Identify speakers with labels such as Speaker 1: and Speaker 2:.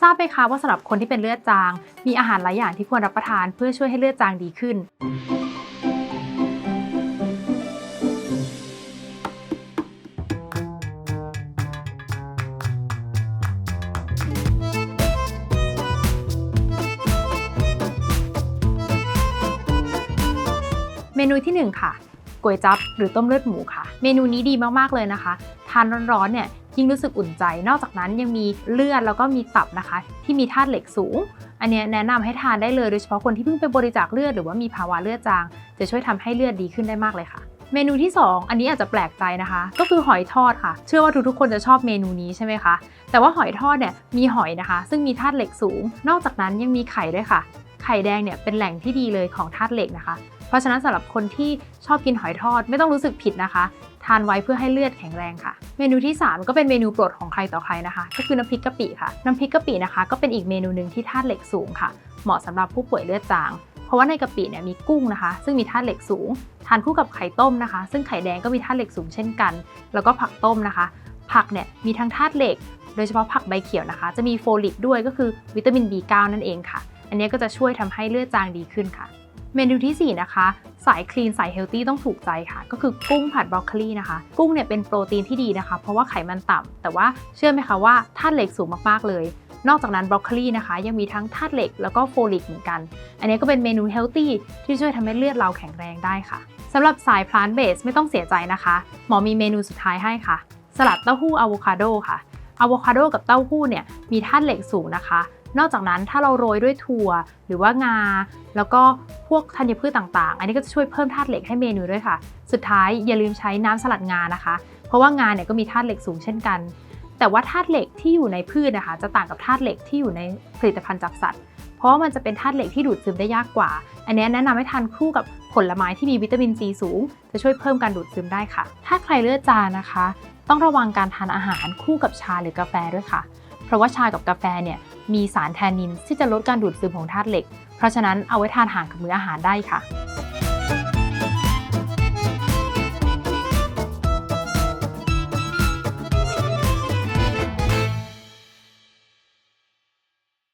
Speaker 1: ทราบไหมคะว่าสำหรับคนที่เป็นเลือดจาง มีอาหารหลายอย่างที่ควรรับประทานเพื่อช่วยให้เลือดจางดีขึ้น เมนูที่ 1 ค่ะก๋วยจั๊บหรือต้มเลือดหมูค่ะ เมนูนี้ดีมาก ๆ เลยนะคะ ทานร้อนๆเนี่ย ยิ่งรู้สึกอุ่นใจ นอกจากนั้นยังมีเลือดแล้วก็มีตับนะคะ ที่มีธาตุเหล็กสูง อันนี้แนะนำให้ทานได้เลยโดยเฉพาะคนที่เพิ่งไปบริจาคเลือดหรือว่ามีภาวะเลือดจาง จะช่วยทำให้เลือดดีขึ้นได้มากเลยค่ะเมนูที่ 2 อันนี้อาจจะแปลกใจนะคะ ก็คือหอยทอดค่ะ เชื่อว่าทุกๆคนจะชอบเมนูนี้ใช่ไหมคะ แต่ว่าหอยทอดเนี่ยมีหอยนะคะ ซึ่งมีธาตุเหล็กสูง นอกจากนั้นยังมีไข่ด้วยค่ะ ไข่แดงเนี่ยเป็นแหล่งที่ดีเลยของธาตุเหล็กนะคะ เพราะฉะนั้นสำหรับคนที่ชอบกินหอยทอดไม่ต้องรู้สึกผิดนะคะ ทานไว้เพื่อให้เลือดแข็งแรงค่ะ เมนูที่ 3 ก็เป็นเมนูโปรดของใครต่อใครนะคะ ก็คือน้ำพริกกะปิค่ะ น้ำพริกกะปินะคะ ก็เป็นอีกเมนูหนึ่งที่ธาตุเหล็กสูงค่ะ เหมาะสำหรับผู้ป่วยเลือดจาง เพราะว่าในกะปิเนี่ยมีกุ้งนะคะ ซึ่งมีธาตุเหล็กสูง ทานคู่กับไข่ต้มนะคะ ซึ่งไข่แดงก็มีธาตุเหล็กสูงเช่นกัน แล้วก็ผักต้มนะคะ ผักเนี่ยมีทั้งธาตุเหล็ก โดยเฉพาะผักใบเขียวนะคะ จะมีโฟลิกด้วยก็คือวิตามิน B9 นั่นเองค่ะ อันนี้ก็จะช่วยทำให้เลือดจางดีขึ้นค่ะ เมนูทีสี่ 4 นะคะ สายคลีนสายเฮลตี้ต้องถูกใจค่ะ ก็คือกุ้งผัดบรอกโคลีนะคะ กุ้งเนี่ยเป็นโปรตีนที่ดีนะคะ เพราะว่าไขมันต่ำแต่ว่าเชื่อไหมคะว่าธาตุเหล็กสูงมากๆเลย นอกจากนั้นบรอกโคลีนะคะ ยังมีทั้งธาตุเหล็กแล้วก็โฟลิกเหมือนกัน อันนี้ก็เป็นเมนูเฮลตี้ที่ช่วยทำให้เลือดเราแข็งแรงได้ค่ะสำหรับสายพลานเบสไม่ต้องเสียใจนะคะ หมอมีเมนูสุดท้ายให้ค่ะ สลัดเต้าหู้อะโวคาโดค่ะ อะโวคาโดกับเต้าหู้เนี่ยมีธาตุเหล็กสูงนะคะ นอกจากนั้นถ้าเราโรยด้วยถั่วหรือว่างา แล้วก็พวกธัญพืชต่างๆ อันนี้ก็จะช่วยเพิ่มธาตุเหล็กให้เมนูด้วยค่ะ สุดท้ายอย่าลืมใช้น้ำสลัดงานะคะ เพราะว่างาเนี่ยก็มีธาตุเหล็กสูงเช่นกัน แต่ว่าธาตุเหล็กที่อยู่ในพืชนะคะ จะต่างกับธาตุเหล็กที่อยู่ในผลิตภัณฑ์จากสัตว์ เพราะว่ามันจะเป็นธาตุเหล็กที่ดูดซึมได้ยากกว่า อันนี้แนะนำให้ทานคู่กับผลไม้ที่มีวิตามินซีสูง จะช่วยเพิ่มการดูดซึมได้ค่ะ ถ้าใครเลือดจางนะคะ ต้องระวังการทานอาหารคู่กับชาหรือกาแฟด้วยค่ะ เพราะว่าชากับกาแฟเนี่ยมีสารแทนนินที่จะลดการดูดซึมของธาตุเหล็ก เพราะฉะนั้นเอาไว้ทานห่างกับมื้ออาหารได้ค่ะ